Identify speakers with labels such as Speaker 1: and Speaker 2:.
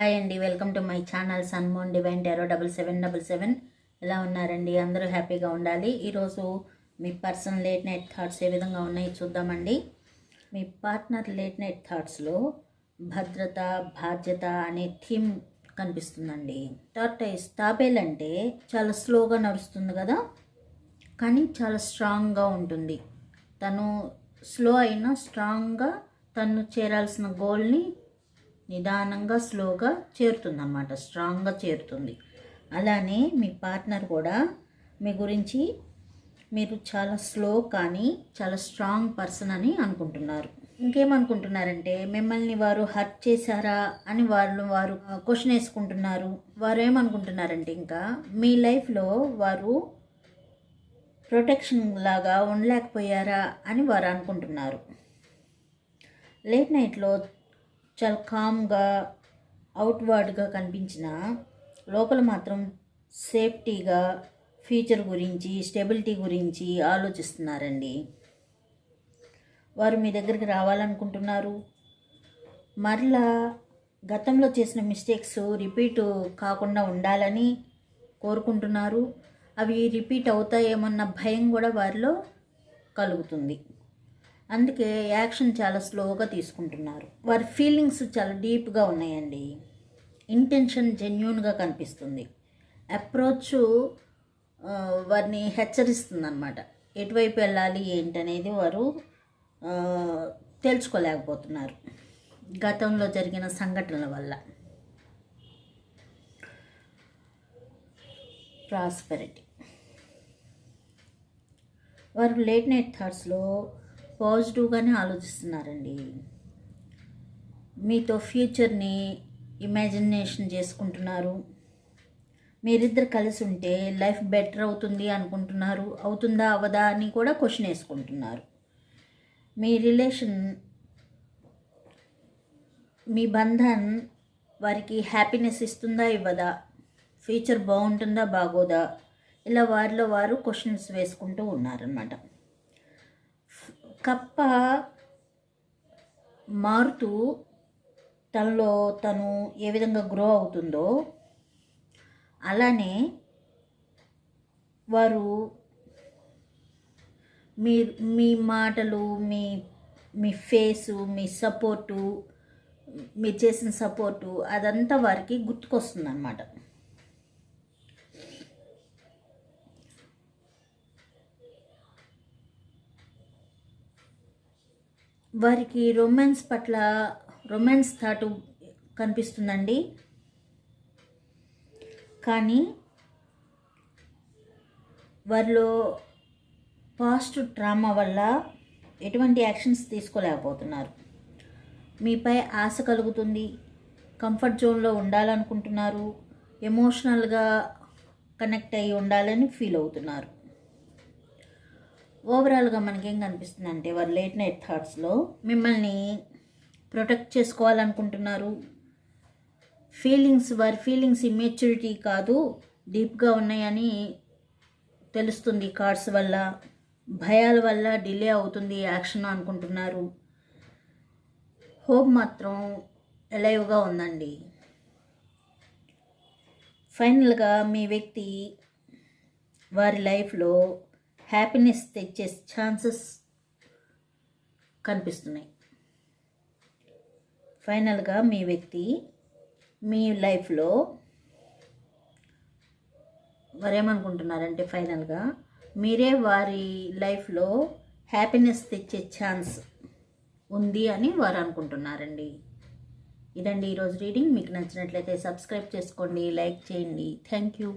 Speaker 1: Hi అండి welcome to my channel sun moon divine tarot double seven double seven. ఎలా ఉన్నారండి? అందరూ హ్యాపీగా ఉండాలి. ఈరోజు మీ పర్సన్ లేట్ నైట్ థాట్స్ ఏ విధంగా ఉన్నాయి చూద్దామండి. మీ పార్ట్నర్ లేట్ నైట్ థాట్స్లో భద్రత బాధ్యత అనే థీమ్ కనిపిస్తుందండి. టార్టైస్ తాబేల్ అంటే చాలా స్లోగా నడుస్తుంది కదా? కానీ చాలా స్ట్రాంగ్గా ఉంటుంది. తను స్లో అయినా స్ట్రాంగ్గా తను చేరాల్సిన గోల్ని నిదానంగా స్లోగా చేరుతుంది అన్నమాట స్ట్రాంగ్గా చేరుతుంది. అలానే మీ పార్ట్నర్ కూడా మీ గురించి మీరు చాలా స్లో కానీ చాలా స్ట్రాంగ్ పర్సన్ అని అనుకుంటున్నారు. ఇంకేమనుకుంటున్నారంటే మిమ్మల్ని వారు హర్ట్ చేశారా అని వాళ్ళు వారు క్వశ్చన్ వేసుకుంటున్నారు. వారు ఏమనుకుంటున్నారంటే ఇంకా మీ లైఫ్లో వారు ప్రొటెక్షన్ లాగా ఉండలేకపోయారా అని వారు అనుకుంటున్నారు. లేట్ నైట్లో చాలా కామ్గా అవుట్వర్డ్గా కనిపించిన లోపల మాత్రం సేఫ్టీగా ఫ్యూచర్ గురించి స్టెబిలిటీ గురించి ఆలోచిస్తున్నారండి. వారు మీ దగ్గరికి రావాలనుకుంటున్నారు. మరలా గతంలో చేసిన మిస్టేక్స్ రిపీట్ కాకుండా ఉండాలని కోరుకుంటున్నారు. అవి రిపీట్ అవుతాయేమన్న భయం కూడా వారిలో కలుగుతుంది. అందుకే యాక్షన్ చాలా స్లోగా తీసుకుంటున్నారు. వారి ఫీలింగ్స్ చాలా డీప్గా ఉన్నాయండి. ఇంటెన్షన్ జెన్యున్గా కనిపిస్తుంది. అప్రోచ్ వారిని హెచ్చరిస్తుంది అనమాట ఎటువైపు వెళ్ళాలి ఏంటనేది వారు తెలుసుకోలేకపోతున్నారు. గతంలో జరిగిన సంఘటనల వల్ల. ప్రాస్పెరిటీ వారు లేట్ నైట్ థాట్స్లో పాజిటివ్గానే ఆలోచిస్తున్నారండి. మీతో ఫ్యూచర్ని ఇమాజినేషన్ చేసుకుంటున్నారు. మీరిద్దరు కలిసి ఉంటే లైఫ్ బెటర్ అవుతుంది అనుకుంటున్నారు. అవుతుందా అవదా అని కూడా క్వశ్చన్ వేసుకుంటున్నారు. మీ రిలేషన్ మీ బంధన్ వారికి హ్యాపీనెస్ ఇస్తుందా ఇవ్వదా? ఫ్యూచర్ బాగుంటుందా బాగోదా? ఇలా వారిలో వారు క్వశ్చన్స్ వేసుకుంటూ ఉన్నారనమాట కప్ప మారుతూ తనలో తను ఏ విధంగా గ్రో అవుతుందో అలానే వారు మీ మీ మాటలు మీ మీ ఫేసు మీ సపోర్టు మీరు చేసిన సపోర్టు అదంతా వారికి గుర్తుకొస్తుంది అనమాట వారికి రొమాన్స్ పట్ల రొమాన్స్ థాట్ కనిపిస్తుందండి. కానీ వారిలో పాస్ట్ డ్రామా వల్ల ఎటువంటి యాక్షన్స్ తీసుకోలేకపోతున్నారు. మీపై ఆశ కలుగుతుంది. కంఫర్ట్ జోన్లో ఉండాలనుకుంటున్నారు. ఎమోషనల్గా కనెక్ట్ అయ్యి ఉండాలని ఫీల్ అవుతున్నారు. ఓవరాల్గా మనకేం కనిపిస్తుంది అంటే వారు లేట్ నైట్ థాట్స్లో మిమ్మల్ని ప్రొటెక్ట్ చేసుకోవాలనుకుంటున్నారు. ఫీలింగ్స్ వారి ఫీలింగ్స్ ఇమ్మెచ్యూరిటీ కాదు డీప్గా ఉన్నాయని తెలుస్తుంది. కార్డ్స్ వల్ల భయాల వల్ల డిలే అవుతుంది యాక్షన్ అనుకుంటున్నారు. హోప్ మాత్రం ఎలైవ్గా ఉందండి. ఫైనల్గా మీ వ్యక్తి వారి లైఫ్లో హ్యాపీనెస్ తెచ్చే ఛాన్సెస్ కనిపిస్తున్నాయి. ఫైనల్గా మీ వ్యక్తి మీ లైఫ్లో వారేమనుకుంటున్నారంటే ఫైనల్గా మీరే వారి లైఫ్లో హ్యాపీనెస్ తెచ్చే ఛాన్స్ ఉంది అని వారు అనుకుంటున్నారండి ఇదండి ఈరోజు రీడింగ్ మీకు నచ్చినట్లయితే సబ్స్క్రైబ్ చేసుకోండి లైక్ చేయండి. Thank you